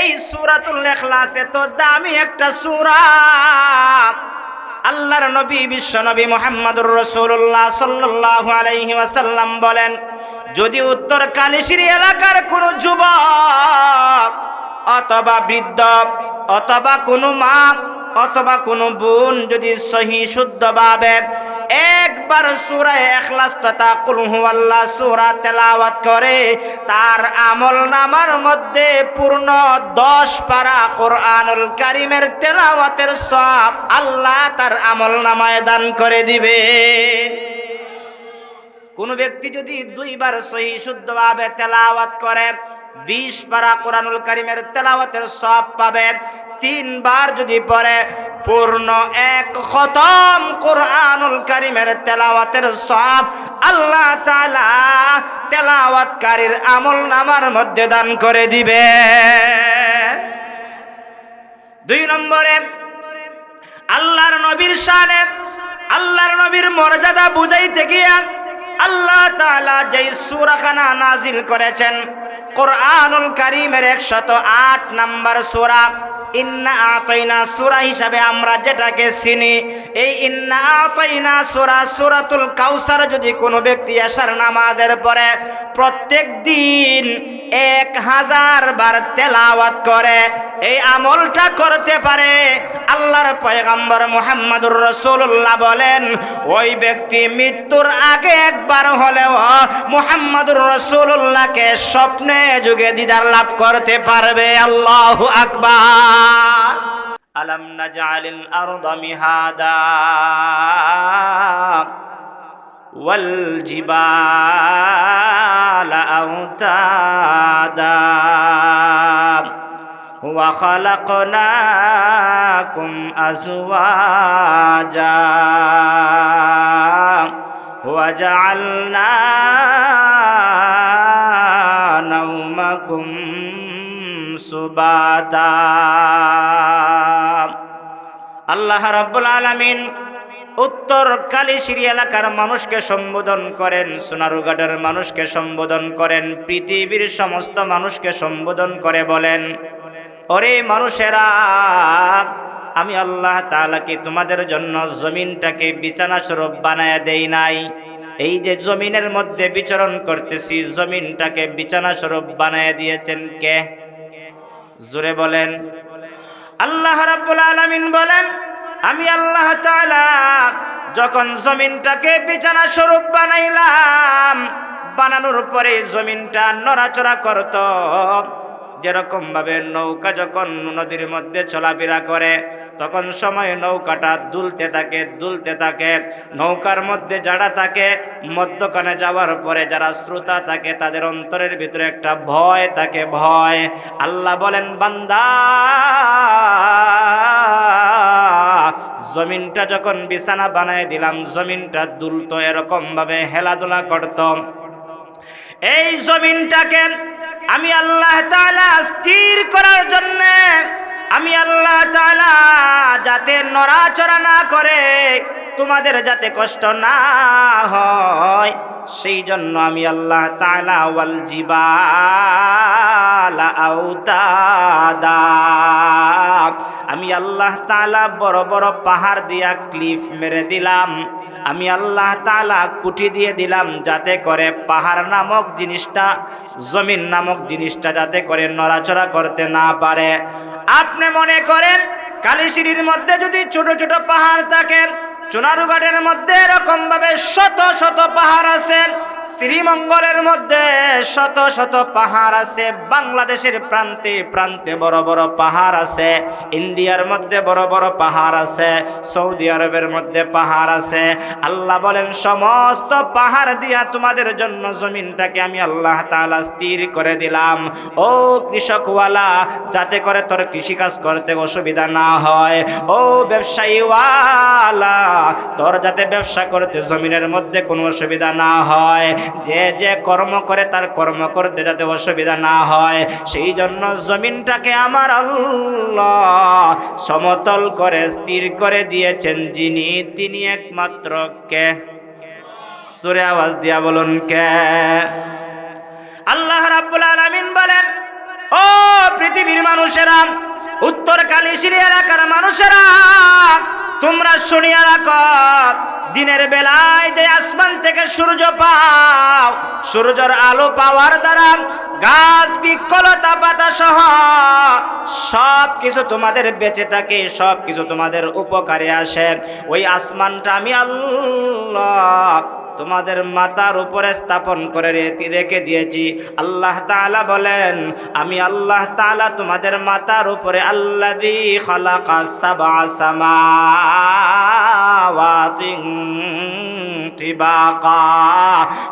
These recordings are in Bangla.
এই সুরাতুল এখলাস এত দামি একটা সূরা। আল্লাহর নবী, বিশ্ব নবী মোহাম্মদুর রসুল্লাহ সাল্লাহ আলাইহি ওয়াসাল্লাম বলেন, যদি উত্তর কালিশিরি এলাকার কোনো যুবক অথবা বৃদ্ধ অথবা কোনো মা অথবা কোনো বোন যদি সহি শুদ্ধভাবে একবার সূরা ইখলাস তথা কুল হুয়াল্লাহ সূরা তেলাওয়াত করে, তার আমল নামার মধ্যে পূর্ণ দশ পারা কোরআনুল কারিমের তেলাওয়াতের সব আল্লাহ তার আমল নামায় দান করে দিবে কোনো ব্যক্তি যদি দুইবার সহি শুদ্ধভাবে তেলাওয়াত করে, বিশ পারা কোরআনুল কারিমের তেলাওয়াতের সব পাবে, তিনবার যদি পড়ে পূর্ণ এক খতম কোরআনুল কারিমের তেলাওয়াতের সব আল্লাহ তাআলা তেলাওয়াতকারীর আমল নামার মধ্যে দান করে দিবে। দুই নম্বরে, আল্লাহর নবীর শানে, আল্লাহর নবীর মর্যাদা বুঝাইতে গিয়া আল্লাহ তাআলা যেই সূরাখানা নাজিল করেছেন কোরআনুল কারীমের 108 নাম্বার সূরা। সূরা হিসাবে আমরা যেটাকে চিনি, এই ইন্না আতাইনা যদি কোনো ব্যক্তি নামাজের পরে প্রত্যেক দিন এক তেলাওয়াত করে, এই আমলটা করতে পারে, আল্লাহর পয়গাম্বর মুহাম্মদুর রসুল্লাহ বলেন, ওই ব্যক্তি মৃত্যুর আগে একবার হলেও মুহাম্মদুর রসুল্লাহকে স্বপ্নে যুগে দিদার লাভ করতে পারবে আল্লাহ আকবার আলম নাজালিল আরদ মিহাদা والجبال أوتادا وخلقناكم أزواجا وجعلنا নাওমাকুম সুবাতা আল্লাহ রাব্বুল আলামিন উত্তর কালিশিরি এলাকার মানুষকে সম্বোধন করেন সোনারুঘাটের মানুষকে সম্বোধন করেন, পৃথিবীর সমস্ত মানুষকে সম্বোধন করে বলেন, ওরে মানুষেরা, আমি আল্লাহ তাআলা তোমাদের জন্য জমিনটাকে বিছানা স্বরূপ বানায় দেই নাই। এই যে জমিনের মধ্যে বিচরণ করতেছি, জমিনটাকে বিছানা স্বরূপ বানায় দিয়েছেন কে? জোরে বলেন। আল্লাহ রাব্বুল আলামিন বলেন, আমি আল্লাহ তাআলা যখন জমিনটাকে বিছানা স্বরূপ বানাইলাম, বানানোর পরে জমিনটা নড়াচড়া করত। যেরকম ভাবে নৌকা যখন নদীর মধ্যে চলাফেরা করে, তখন সময় নৌকাটা দুলতে থাকে দুলতে থাকে। নৌকার মধ্যে যারা থাকে, মধ্যখানে যাওয়ার পরে যারা শ্রোতা থাকে, তাদের অন্তরের ভিতরে একটা ভয় থাকে, ভয়। আল্লাহ বলেন, বান্দা, জমিনটা যখন বিছানা বানায় দিলাম, জমিনটা দুলতো এরকম ভাবে হেলাধুলা করত। এই জমিনটাকে আমি আল্লাহ তাআলা স্থির করার জন্য, আমি আল্লাহ তাআলা যাতে নড়াচড়া না করে, তোমাদের যাতে কষ্ট না হয়। সেই জন্য আমি আল্লাহ তাআলা ওয়াল আমি আল্লাহ তালা বড় বড় পাহাড় দিয়া ক্লিফ মেরে দিলাম। আমি আল্লাহ তালা কুটি দিয়ে দিলাম যাতে করে পাহাড় নামক জিনিসটা, জমিন নামক জিনিসটা যাতে করে নড়াচড়া করতে না পারে। আপনি মনে করেন কালীশিরির মধ্যে যদি ছোট ছোট পাহাড় থাকে চুনারুঘাটের মধ্যে এরকম ভাবে শত শত পাহাড় আছে। শ্রীমঙ্গলের মধ্যে শত শত পাহাড় আছে, বাংলাদেশের প্রান্তে প্রান্তে বড় বড় পাহাড় আছে, ইন্ডিয়ার মধ্যে বড় বড় পাহাড় আছে, সৌদি আরবের মধ্যে পাহাড় আছে। আল্লাহ বলেন, সমস্ত পাহাড় দিয়া তোমাদের জন্য জমিনটাকে আমি আল্লাহ তালা স্থির করে দিলাম। ও কৃষকওয়ালা, যাতে করে তোর কৃষিকাজ করতে অসুবিধা না হয়। ও ব্যবসায়ীওয়ালা, তোর যাতে ব্যবসা করতে জমিনের মধ্যে কোনো অসুবিধা না হয়। যে যে কর্ম করে তার কর্ম করতে যাতে অসুবিধা না হয়, সেই জন্য জমিনটাকে আমার আল্লাহ সমতল করে, স্থির করে দিয়েছেন। যিনি, তিনি একমাত্র কে? সুরে আওয়াজ দিয়া বলুন, কে? আল্লাহ রাব্বুল আলামিন বলেন, ও পৃথিবীর মানুষেরা উত্তর কালীশিরি এলাকার মানুষেরা তোমরা শুনিয়া রাখো, দিনের বেলায় যে আসমান থেকে সূর্য পাও, সূর্যের আলো পাওয়ার দ্বারা গাছ বিকলতা পাতা সহ সব কিছু তোমাদের বেঁচে থাকে সব কিছু তোমাদের উপকারে আসে। ওই আসমানটা আমি আল্লাহ তোমাদের মাতার উপরে স্থাপন করে রেখে দিয়েছি। আল্লাহ তাআলা বলেন, আমি আল্লাহ তাআলা তোমাদের মাতার উপরে আল্লাযী খালাকা সাবআ সামাওয়াতিন তিবাকা।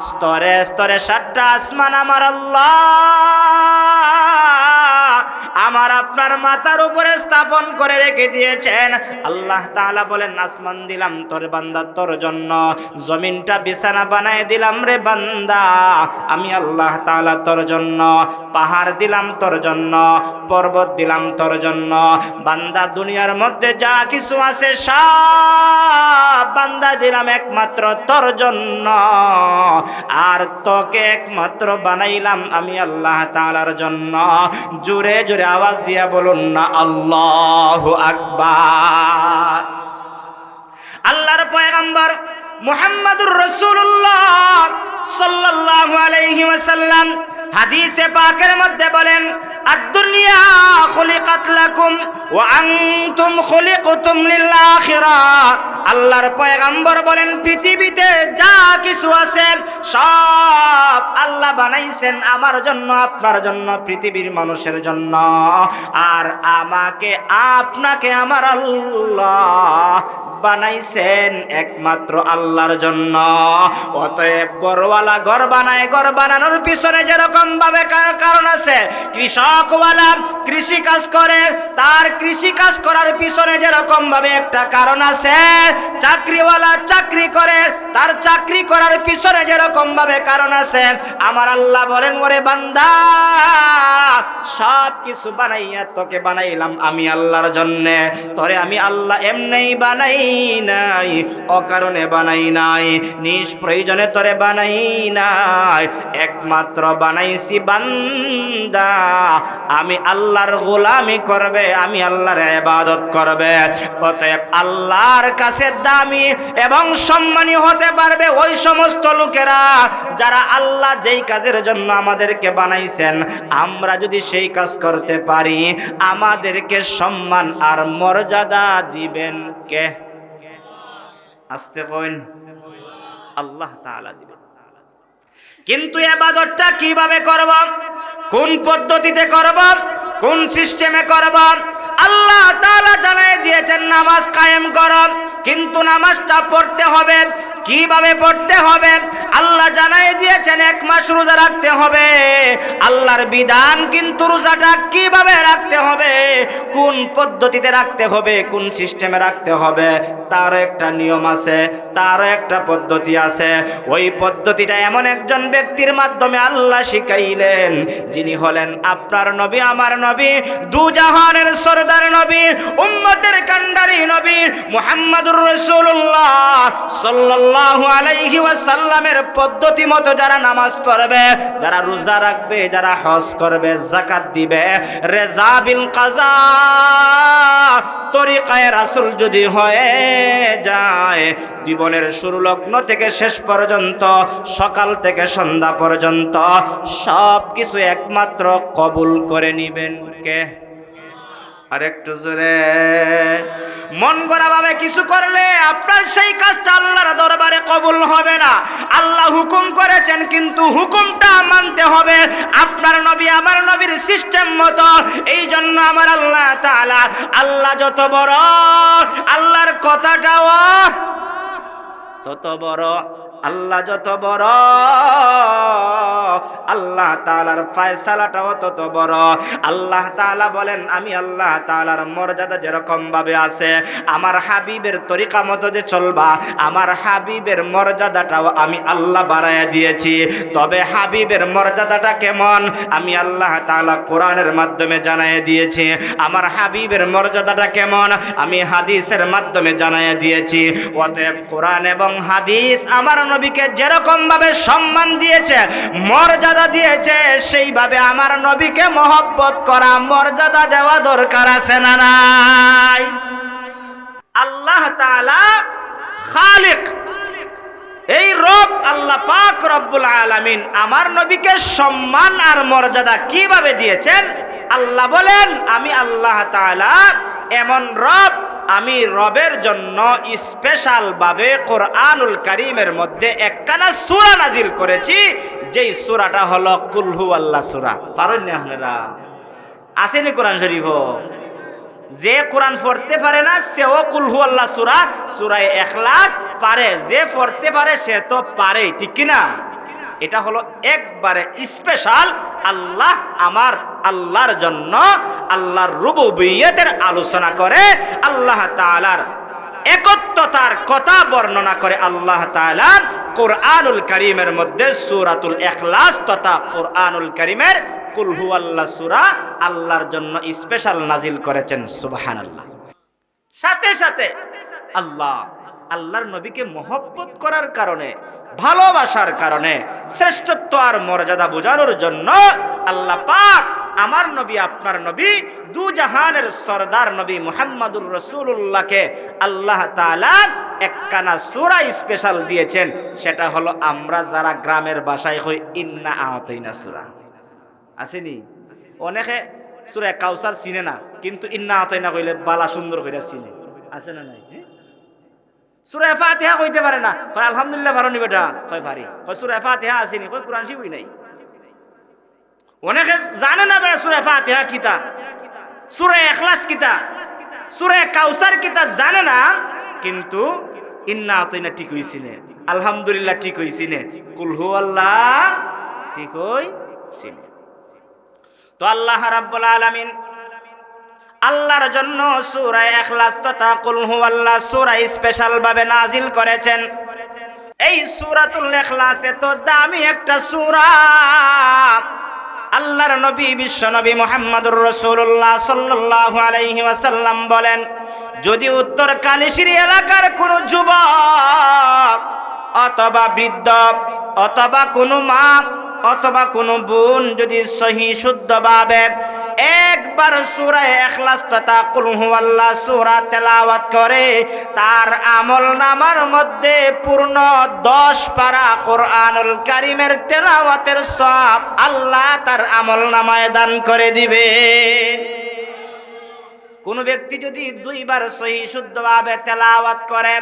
স্তরে স্তরে সাতটা আসমান আমার আল্লাহ। আমার আপনার মাথার উপরে স্থাপন করে রেখে দিয়েছেন। আল্লাহ তাআলা বলেন, আসমান দিলাম তোর বান্দা, তোর জন্য। জমিনটা বিছানা বানায় দিলাম রে বান্দা। আমি আল্লাহ তাআলা তোর জন্য। পাহাড় দিলাম তোর জন্য। পর্বত দিলাম তোর জন্য। বান্দা দুনিয়ার মধ্যে যা কিছু আছে সব বান্দা দিলাম একমাত্র তোর জন্য। আর তোকে একমাত্র বানাইলাম আমি আল্লাহ তাআলার জন্য। জোরে আওয়াজ দিয়া বলুন না আল্লাহ আকবার। আল্লাহর পয়গম্বর মোহাম্মদুর রসুল্লাহ সাল্লাল্লাহু আলাইহি ওয়াসাল্লাম হাদিসে পাকের মধ্যে বলেন, আদ-দুনিয়া আল্লাহর পয়গম্বর বলেন, পৃথিবীতে যা কিছু আছে, সব আল্লাহ বানাইছেন আমার জন্য, আপনার জন্য, পৃথিবীর মানুষের জন্য। আর আমাকে, আপনাকে আমার আল্লাহ বানাইছেন একমাত্র আল্লাহর জন্য। অতএব গরওয়ালা ঘর বানায়, ঘর বানানোর পিছনে যেরকম ভাবে কারণ আছে, কৃষকওয়ালা কৃষি কাজ করে, তার কৃষি কাজ করার পিছনে যেরকম ভাবে একটা কারণ আছে, চাকরিওয়ালা চাকরি করে, তার চাকরি করার পিছনে যেরকম ভাবে কারণ আছে, আমার আল্লাহ বলেন, ওরে বান্দা, সব কিছু বানাইয়া তোকে বানাইলাম আমি আল্লাহর জন্যে। তোরে আমি আল্লাহ এমনি বানাই নাই অকারণে বানাই নাই, নিজ প্রয়োজনে তোরে বানাই নাই। একমাত্র বানাইছি বান্দা, আমি আল্লাহর গোলামি করবে, আমি আল্লাহর ইবাদত করবে। অতএব আল্লাহর কাছে দামি এবং সম্মানী হতে পারবে ওই সমস্ত লোকেরা যারা আল্লাহ যেই কাজের জন্য আমাদেরকে বানাইছেন। আমরা যদি সেই কাজ করতে পারি, আমাদেরকে সম্মান আর মর্যাদা দিবেন কে? আসতে কইন, আল্লাহ তাআলা দিবেন। কিন্তু এবাদতটা কীভাবে করব? কোন পদ্ধতিতে করব? কোন সিস্টেমে করব? আল্লাহ তাআলা জানাই দিয়েছেন, নামাজ কায়েম কর। কিন্তু নামাজটা পড়তে হবে। কীভাবে পড়তে হবে? আল্লাহ জানাই দিয়েছেন, এক মাস রোজা রাখতে হবে। আল্লাহর বিধান কিন্তু রোজাটা কীভাবে রাখতে হবে? কোন পদ্ধতিতে রাখতে হবে? কোন সিস্টেমে রাখতে হবে? তারও একটা নিয়ম আছে, তারও একটা পদ্ধতি আছে। ওই পদ্ধতিটা এমন একজন ব্যক্তির মাধ্যমে আল্লাহ শিখাইলেন, যিনি হলেন আপনার নবী, আমার নবী দু জাহানের সরদার নবী, উম্মতের কান্ডারি নবী মুহাম্মাদুর রাসূলুল্লাহ সাল্লাল্লাহু আলাইহি ওয়াসাল্লামের পদ্ধতি মতো যারা নামাজ পড়বে, যারা রোজা রাখবে, যারা হজ করবে, যাকাত দিবে, রেজা বিল কাজা, তরিকায় রাসূল যদি হয়ে যায়। জীবনের শুরু লগ্ন থেকে শেষ পর্যন্ত, সকাল থেকে সন্ধ্যা পর্যন্ত সব কিছু একমাত্র কবুল করে নিবেন কে? আর একটু জোরে। মন করা ভাবে কিছু করলে আপনার সেই কাজটা আল্লাহর দরবারে কবুল হবে না। আল্লাহ হুকুম করেছেন, কিন্তু হুকুমটা মানতে হবে। আপনার নবী আমার নবীর সিস্টেম মতো। এই জন্য আমার আল্লাহ তাআলা, আল্লাহ যত বড়, আল্লাহর কথাটাও তত বড়, আল্লাহ যত বড়, আল্লাহ তাআলার ফয়সালাটাও তত বড়। আল্লাহ তাআলা বলেন, আমি আল্লাহ তাআলার মর্যাদা যেরকম ভাবে আছে, আমার হাবিবের তরিকা মতো যে চলবা, আমার হাবিবের মর্যাদাটাও আমি আল্লাহ বাড়াইয়া দিয়েছি। তবে হাবিবের মর্যাদাটা কেমন? আমি আল্লাহ তাআলা কোরআনের মাধ্যমে জানাইয়া দিয়েছি। আমার হাবিবের মর্যাদাটা কেমন? আমি হাদিসের মাধ্যমে জানাইয়া দিয়েছি। অতএব কোরআন এবং এবং হাদিস আমার নবীকে যেরকম ভাবে সম্মান দিয়েছে, মর্যাদা দিয়েছে, সেইভাবে আমার নবীকে মহব্বত করা, মর্যাদা দেওয়া দরকার আছে না নাই? আল্লাহ তাআলা খালিক। এই রব আল্লাহ পাক রব্বুল আলামিন আমার নবীকে সম্মান আর মর্যাদা কীভাবে দিয়েছেন? আল্লাহ বলেন, আমি আল্লাহ তাআলা এমন রব আমি রবের জন্য স্পেশাল ভাবে কোরআনুল কারীমের মধ্যে একখানা সূরা নাজিল করেছি, যেই সূরাটা হলো কুলহু আল্লাহ সূরা। পারেন না আপনারা? আসেনি কোরআন শরীফ? যে কোরআন পড়তে পারে না, সেও কুলহু আল্লাহ সুরা, সুরায় এখলাস পারে। যে পড়তে পারে, সে তো পারে ঠিক কি না এটা হলো একবারে স্পেশাল আল্লাহ আমার আল্লাহর জন্য আল্লাহর রুবুবিয়তের আলোচনা করে, আল্লাহ তাআলার একত্বতার কথা বর্ণনা করে, আল্লাহ তাআলা কোরআনুল কারীমের মধ্যে সূরাতুল ইখলাস তথা কোরআনুল করিমের কুলহু আল্লাহ সূরা আল্লাহর জন্য স্পেশাল নাজিল করেছেন, সুবহানাল্লাহ। সাথে সাথে আল্লাহ আল্লাহর নবীকে মহব্বত করার কারণে, ভালোবাসার কারণে, শ্রেষ্ঠত্ব আর মর্যাদা বোঝানোর জন্য আল্লাহ পাক আমার নবী, আপনার নবী, দু জাহানের সরদার নবী মুহাম্মাদুর রসুল্লাহকে আল্লাহ তাআলা একখানা সুরা স্পেশাল দিয়েছেন। সেটা হলো, আমরা যারা গ্রামের বাসায় হই, ইন্না আহতাইনা সুরা। আসেনি? অনেকে সুরা কাউসার চিনে না, কিন্তু ইন্না আতাই না কইলে বালা সুন্দর কইরা চিনে। আছে না নাই? সুরে ফাতিহা কইতে পারে না। কয়, আলহামদুলিল্লাহ পারো নি বেটা। কয় পারি কয়, সুরে ফাতিহা আসেনি। কয়, কোরআন শিবই নাই। অনেকে জানে না বেটা সুরে ফাতিহা কিতা সুরে এখলাস কিতা সুরে কাউসার কিতা জানে না, কিন্তু ইন্না আতাই না ঠিক হইছিনে আলহামদুলিল্লাহ, ঠিক হইছিনে কুলহু আল্লাহ ঠিক হইছিনে তো আল্লাহ রাব্বুল আলামিন আল্লাহর জন্য সূরা ইখলাস তথা কুলহু আল্লাহ সূরা স্পেশাল ভাবে নাজিল করেছেন। এই সুরাতুল ইখলাস এত দামি একটা সূরা। আল্লাহর নবী, বিশ্ব নবী মুহাম্মদুর রাসূলুল্লাহ সাল্লাল্লাহু আলাইহি ওয়াসাল্লাম বলেন, যদি উত্তর কালিশিরি এলাকার কোনো যুবক অথবা বৃদ্ধ অথবা কোনো মা অথবা কোনো বোন যদি সহি শুদ্ধভাবে একবার সূরা ইখলাস তথা কুল হুয়াল্লাহ সূরা তেলাওয়াত করে, তার আমল নামার মধ্যে পূর্ণ দশ পারা কোরআনুল কারিমের তেলাওয়াতের সব আল্লাহ তার আমল নামায় দান করে দিবে কোন ব্যক্তি যদি দুইবার সহি শুদ্ধভাবে তেলাওয়াত করে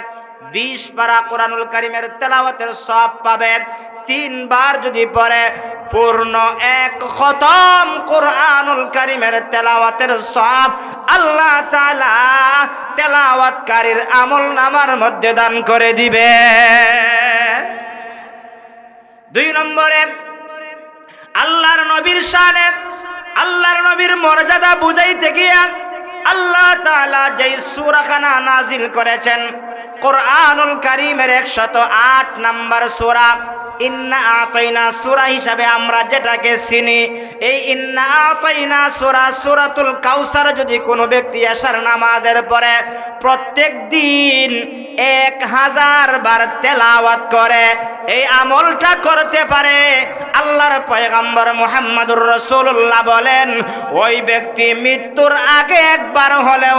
বিশ পারা কোরআনুল কারিমের তেলাওয়াতের সব পাবে তিনবার যদি পড়ে, পূর্ণ এক খতম কোরআনুল কারিমের তেলাওয়াতের সব আল্লাহ তাআলা তেলাওয়াতকারীর আমল নামার মধ্যে দান করে দিবে। দুই নম্বরে, আল্লাহর নবীর শানে, আল্লাহর নবীর মর্যাদা বুঝাইতে গিয়া আল্লাহ তালা যেই সুরাখানা নাজিল করেছেন কোরআনুল কারীমের 108 নাম্বার সূরা। প্রত্যেক দিন এক হাজার বার তেলাওয়াত করে, এই আমলটা করতে পারে, আল্লাহর পয়গাম্বর মুহাম্মদুর রসুল্লাহ বলেন, ওই ব্যক্তি মৃত্যুর আগে একবার হলেও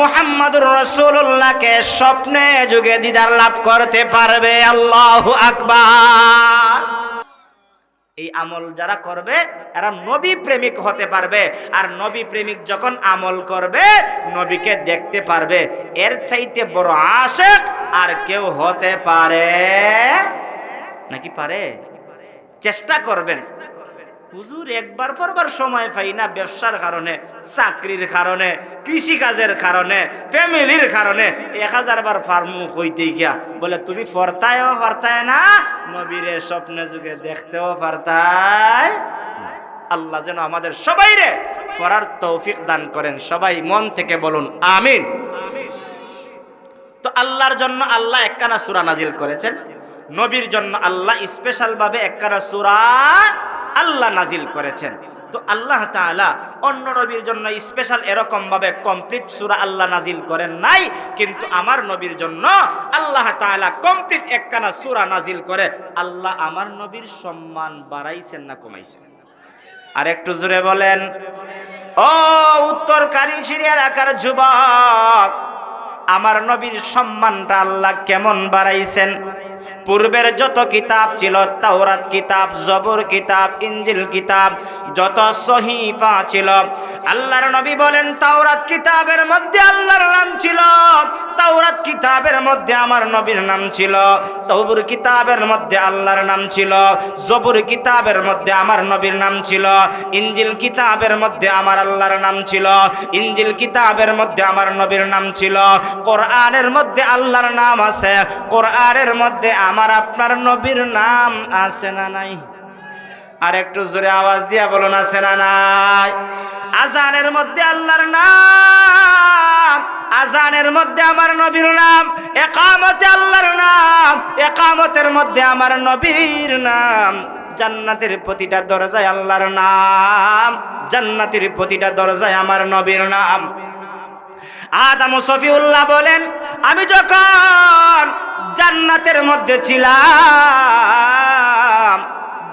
মুহাম্মদুর রসুল্লাহকে স্বপ্নে যুগে দিদার লাভ করতে পারবে, আল্লাহ আকবার। এই আমল যারা করবে, এরা নবী প্রেমিক হতে পারবে। আর নবী প্রেমিক যখন আমল করবে, নবীকে দেখতে পারবে। এর চাইতে বড় আশেক আর কেউ হতে পারে? নাকি পারে? চেষ্টা করবেন। হুজুর একবার পরবার সময় পাই না ব্যবসার কারণে, চাকরির কারণে, কৃষিকাজের কারণে, ফ্যামিলির কারণে। এক হাজার বার ফার্মু হইতে গিয়া বলে, তুমি ফরতায়ও ফরতায় না, নবীরে স্বপ্নে যুগে দেখতেও পারতায় না। আল্লাহ যেন আমাদের সবাই রে ফরার তৌফিক দান করেন। সবাই মন থেকে বলুন, আমিন। তো আল্লাহর জন্য আল্লাহ একখানা সুরা নাজিল করেছেন। নবীর জন্য আল্লাহ স্পেশাল ভাবে একখানা সুরা আল্লাহ নাজিল করেছেন। তো আল্লাহ তাআলা অন্য নবীর জন্য স্পেশাল এরকম ভাবে কমপ্লিট সুরা আল্লাহ নাজিল করেন নাই, কিন্তু আমার নবীর জন্য আল্লাহ তাআলা কমপ্লিট একখানা সুরা নাজিল করে আল্লাহ আমার নবীর সম্মান বাড়াইছেন না কমাইছেন। আর একটু জোরে বলেন, ও উত্তর কারিশিরি এলাকার যুবক, আমার নবীর সম্মানটা আল্লাহ কেমন বাড়াইছেন? পূর্বের যত কিতাব ছিল, তাওরাত কিতাব, জবর কিতাব ইঞ্জিল কিতাব, যত সহিফা ছিল, আল্লাহর নবী বলেন তাওরাত কিতাবের মধ্যে আল্লাহর নাম ছিল। তাওরাত কিতাবের মধ্যে আমার নবীর নাম ছিল। তৌবুর কিতাবের মধ্যে আল্লাহর নাম ছিল। জবুর কিতাবের মধ্যে আমার নবীর নাম ছিল। ইঞ্জিল কিতাবের মধ্যে আমার আল্লাহর নাম ছিল। ইঞ্জিল কিতাবের মধ্যে আমার নবীর নাম ছিল। কোরআনের মধ্যে আল্লাহর নাম আছে। কোরআনের মধ্যে আমার আপনার নবীর নাম আছে না নাই? আর একটু জোরে আওয়াজ দিয়া বলুন, আছে না নাই? আজানের মধ্যে আল্লাহর নাম, আজানের মধ্যে আমার নবীর নাম, একামতে আল্লাহর নাম, একামতের মধ্যে আমার নবীর নাম। জান্নাতের প্রতিটা দরজায় আল্লাহর নাম, জান্নাতের প্রতিটা দরজায় আমার নবীর নাম। আদম সফিউল্লাহ বলেন, আমি যখন জান্নাতের মধ্যে ছিলাম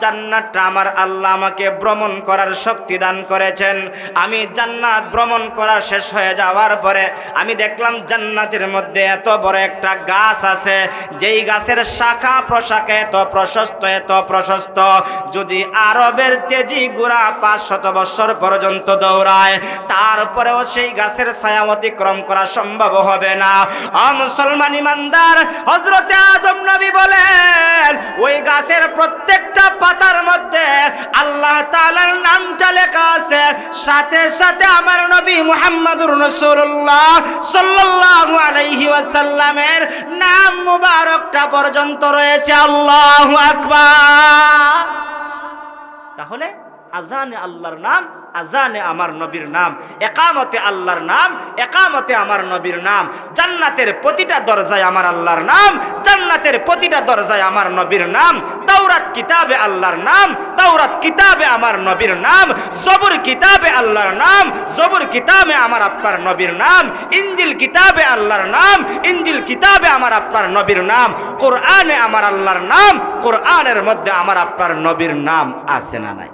জান্নাতটা আমার আল্লাহ আমাকে ভ্রমণ করার শক্তি দান করেছেন। আমি জান্নাত ভ্রমণ করা শেষ হয়ে যাওয়ার পরে আমি দেখলাম জান্নাতের মধ্যে এত বড় একটা গাছ আছে। যেই গাছের শাখা প্রশাখা এত প্রশস্ত এত প্রশস্ত। যদি আরবের তেজি গুড়া পাঁচ শত বৎসর পর্যন্ত দৌড়ায়, তারপরেও সেই গাছের ছায়া অতিক্রম করা সম্ভব হবে না। মুসলমান ইমানদার হজরতে আদম নবী বলেন, ওই গাছের প্রত্যেকটা পাতার মধ্যে আল্লাহ তালার নামটা লেখা আছে, সাথে সাথে আমার নবী মুহাম্মদুর রসুল্লাহ সাল্লাল্লাহু আলাইহি ওয়াসাল্লামের নাম মুবারকটা পর্যন্ত রয়েছে। আল্লাহু আকবার। তাহলে আজানে আল্লাহর নাম, আজানে আমার নবীর নাম, একামতে আল্লাহর নাম, একামতে আমার নবীর নাম, জান্নাতের প্রতিটা দরজায় আমার আল্লাহর নাম, জান্নাতের প্রতিটা দরজায় আমার নবীর নাম, তাওরাত কিতাবে আল্লাহর নাম, তাওরাত কিতাবে আমার নবীর নাম, জবুর কিতাবে আল্লাহর নাম, জবুর কিতাবে আমার আপনার নবীর নাম ইঞ্জিল কিতাবে আল্লাহর নাম ইঞ্জিল কিতাবে আমার আপনার নবীর নাম, কোরআনে আমার আল্লাহর নাম, কোরআনের মধ্যে আমার আপনার নবীর নাম আছে না নাই?